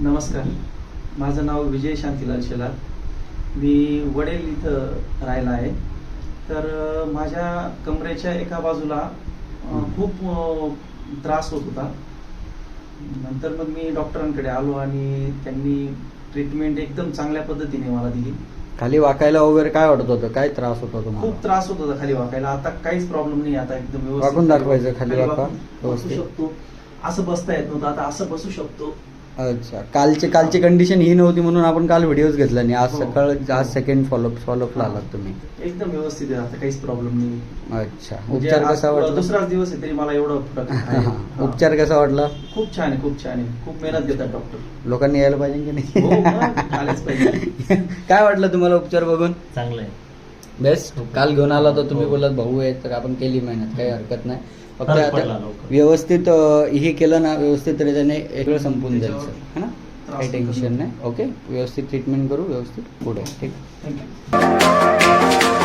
नमस्कार. माझं नाव विजय शांतीलाल शेलार. मी वडेल इथं राहिला आहे. तर माझ्या कमरेच्या एका बाजूला खूप त्रास होत होता. नंतर मग मी डॉक्टरांकडे आलो आणि त्यांनी ट्रीटमेंट एकदम चांगल्या पद्धतीने मला दिली. खाली वाकायला वगैरे काय वाटत होतं? काय त्रास होता तुम्हाला? खूप त्रास होत होता खाली वाकायला. आता काहीच प्रॉब्लेम नाही आता एकदम व्यवस्थित वाकून दाखवायचं खाली वाका, वाकून. बसू. शकतो. असं बसता येत नव्हतं. आता असं बसू शकतो. अच्छा. कालची कालची कंडिशन ही नव्हती म्हणून आपण काल व्हिडिओज घेतला नाही. आज हो. सकाळ आज सेकंड फॉलोअप फॉलोअपला आलात तुम्ही. एकदम व्यवस्थित आहे. आता काहीच प्रॉब्लेम नाही. अच्छा. म्हणजे उपचार आज कसा वाटला? दुसराच दिवस आहे तरी मला एवढं फरक आहे. हा. हा. उपचार कसा वाटला? खूप छान आहे खूप छान आहे. खूप मेहनत घेतात डॉक्टर लोकांनी यायला पाहिजे की हो, नाही मग आलेच पाहिजे. काय वाटलं तुम्हाला उपचार बघून? चांगलं आहे. बेस्ट काल घेऊन आला तर तुम्ही हो. बोलत भाऊ आहे तर आपण केली मेहनत काही हरकत नाही. फक्त आता. व्यवस्थित हे केलं ना व्यवस्थित रित्याने सगळं संपून जाईल सर. है ना? काही. टेन्शन नाही. ओके व्यवस्थित ट्रीटमेंट करू व्यवस्थित पुढे. ठीक? थँक्यू